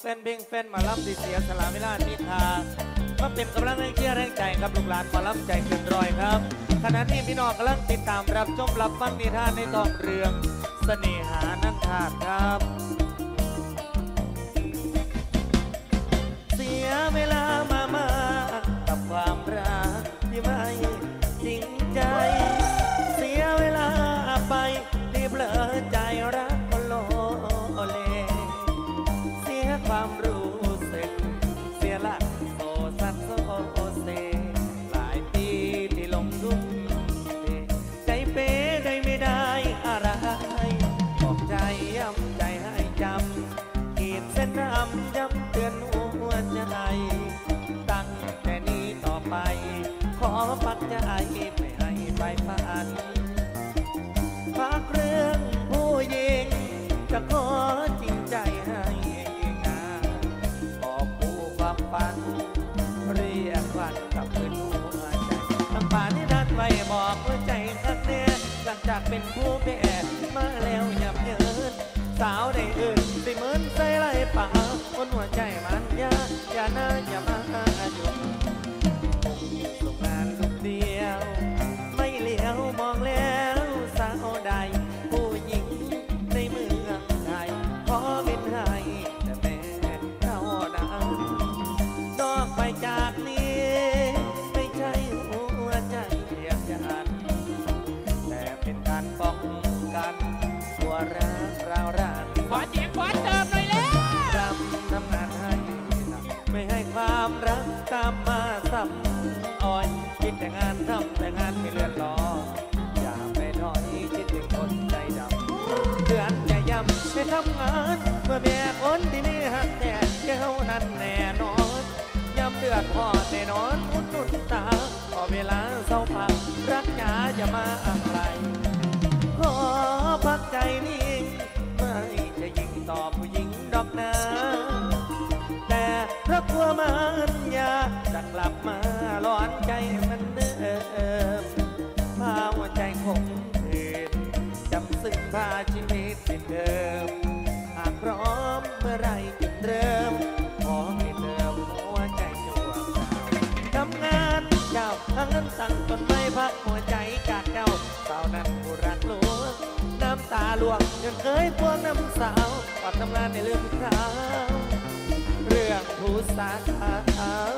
แฟนเพลงแฟนมารับดีเสียสละเวลานนิทางมาเป็นกำลังแรงเชียร์แรงใจรับลูกหลานมารับใจเกินรอยครับขณะนี้พี่น้องกำลังติดตามรับชมรับฟังนิทานในตอนเรื่องเสน่หานั่งทาดครับ อปักใจไม่ให้ไปฝันฝากเรื่องผู้หญิงจะขอจริงใจให้งานขอบผู้ความฝัน เรียกขวัญกลับคืนหัวใจน้ำป่าที่นัดไว้บอกหัวใจคักแน่หลังจากเป็นผู้แพ้มาแล้วยับเยินสาวได้อื่นสิเหมือนใส่ไรป่าบนหัวใจมันยาอย่านะอย่าามมาซ้ำอ่อยคิดแต่งานทำแต่งานไม่เลื่อนลออย่าไปถอยคิดถึงคนใจดำเดือนจะย้ำไปทำงานเมื่อแม่คนที่นี่หักแต่เจ้านั้นแน่นอนย้ำเดือดพอดแน่นอนอุดหนุนตาพอเวลาเศร้าพักรักจ๋าอย่ามาอะไร พาชีวิตเป็นเดิม หากพร้อมเมื่อไรจึงเริ่ม ขอให้เติมหัวใจจวงดาทำงานเจ้าทั้งนั้นสั่งต้นไม้พักหัวใจจากเจ้าสาวนั้นผู้รักหลวงน้ำตาลวงยังเคยพวงน้ำสาวก่อนทำงานในเรื่องคราวเรื่องผู้สาขาว